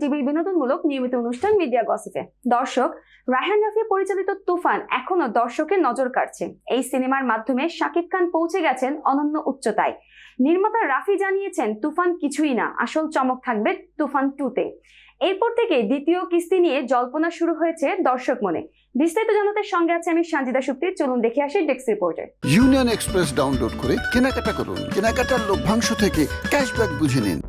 টিভির বিনোদনমূলক নিয়মিত অনুষ্ঠান মিডিয়া দর্শক রাফি পরিচালিত তুফান এখনও দর্শকের নজর কাড়ছে। এই সিনেমার মাধ্যমে শাকিব খান পৌঁছে গেছেন অনন্য উচ্চতায়। নির্মাতা রাফি জানিয়েছেন, তুফান কিছুই না, আসল চমক থাকবে তুফান টুতে এরপর থেকে দ্বিতীয় কিস্তি নিয়ে জল্পনা শুরু হয়েছে দর্শক মনে। বিস্তারিত জানাতে সঙ্গে আছে আমি সঞ্জিদা সুপ্তি চলুন দেখে আসি ডেস্ক রিপোর্টে। ইউনিয়ন এক্সপ্রেস ডাউনলোড করে কেনাকাটা করুন। কেনাকাটার লভ্যাংশ থেকে ক্যাশব্যাক বুঝে নিন।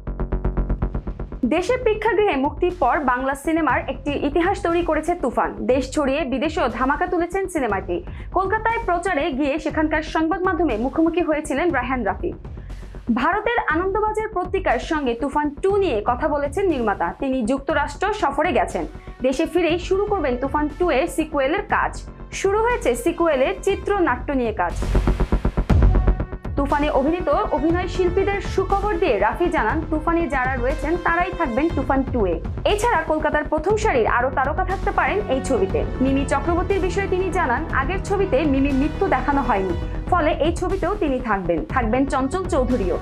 দেশের প্রেক্ষাগৃহে মুক্তির পর বাংলা সিনেমার একটি ইতিহাস তৈরি করেছে তুফান। দেশ ছড়িয়ে বিদেশেও ধামাকা তুলেছেন সিনেমাটি। কলকাতায় প্রচারে গিয়ে সেখানকার সংবাদ মাধ্যমে মুখোমুখি হয়েছিলেন রায়হান রাফি। ভারতের আনন্দবাজার পত্রিকার সঙ্গে তুফান টু নিয়ে কথা বলেছেন নির্মাতা। তিনি যুক্তরাষ্ট্র সফরে গেছেন। দেশে ফিরেই শুরু করবেন তুফান টু এর সিকুয়েলের কাজ। শুরু হয়েছে সিকুয়েলের চিত্রনাট্য নিয়ে কাজ। তুফানে অভিনীত অভিনয় শিল্পীদের সুখবর দিয়ে রাফি জানান, তুফানে যারা রয়েছেন তারাই থাকবেন তুফান টু এ। এছাড়া কলকাতার প্রথম সারির আরও তারকা থাকতে পারেন এই ছবিতে। মিমি চক্রবর্তীর বিষয়ে তিনি জানান, আগের ছবিতে মিমির মৃত্যু দেখানো হয়নি, ফলে এই ছবিতেও তিনি থাকবেন থাকবেন চঞ্চল চৌধুরীও।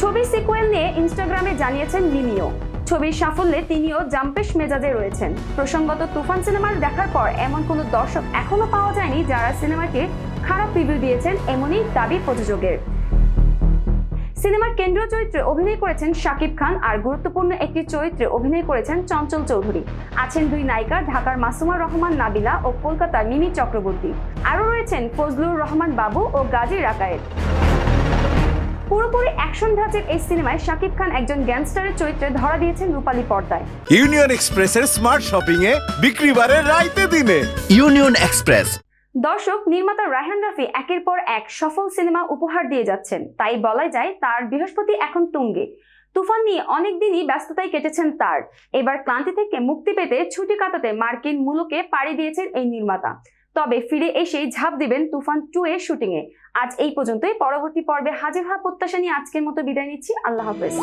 ছবির সিকুয়েল নিয়ে ইনস্টাগ্রামে জানিয়েছেন মিমিও। ছবির সাফল্যে তিনিও জাম্পেশ মেজাজে রয়েছেন। প্রসঙ্গত তুফান সিনেমার দেখার পর এমন কোনো দর্শক এখনও পাওয়া যায়নি যারা সিনেমাকে খারাপ রিভিউ দিয়েছেন এমনই দাবি প্রযোজকের। সিনেমার কেন্দ্রীয় চরিত্রে অভিনয় করেছেন শাকিব খান আর গুরুত্বপূর্ণ একটি চরিত্রে অভিনয় করেছেন চঞ্চল চৌধুরী। আছেন দুই নায়িকা ঢাকার মাসুমা রহমান নাবিলা ও কলকাতার মিমি চক্রবর্তী। আরও রয়েছেন ফজলুর রহমান বাবু ও গাজী রাকায়েত। পুরোপুরি অ্যাকশন ধাঁচের এই সিনেমায় শাকিব খান একজন গ্যাংস্টারের চরিত্রে ধরা দিয়েছেন রূপালী পর্দায়। ইউনিয়ন এক্সপ্রেসের স্মার্ট শপিং এ বিক্রি বাড়ে রাইতে দিনে। ইউনিয়ন এক্সপ্রেস দর্শক, নির্মাতা রায়হান রাফি একের পর এক সফল সিনেমা উপহার দিয়ে যাচ্ছেন। তাই বলা যায়, তার বৃহস্পতি এখন তুঙ্গে। তুফান নিয়ে অনেকদিনই ব্যস্ততায় কেটেছেন তার। এবার ক্লান্তি থেকে মুক্তি পেতে ছুটি কাটাতে মার্কিন মূলকে পাড়ি দিয়েছেন এই নির্মাতা। তবে ফিরে এসেই ঝাঁপ দিবেন তুফান টু এর শুটিং এ আজ এই পর্যন্তই। পরবর্তী পর্বে হাজির হওয়ার প্রত্যাশা নিয়ে আজকের মতো বিদায় নিচ্ছি। আল্লাহ হাফেজ।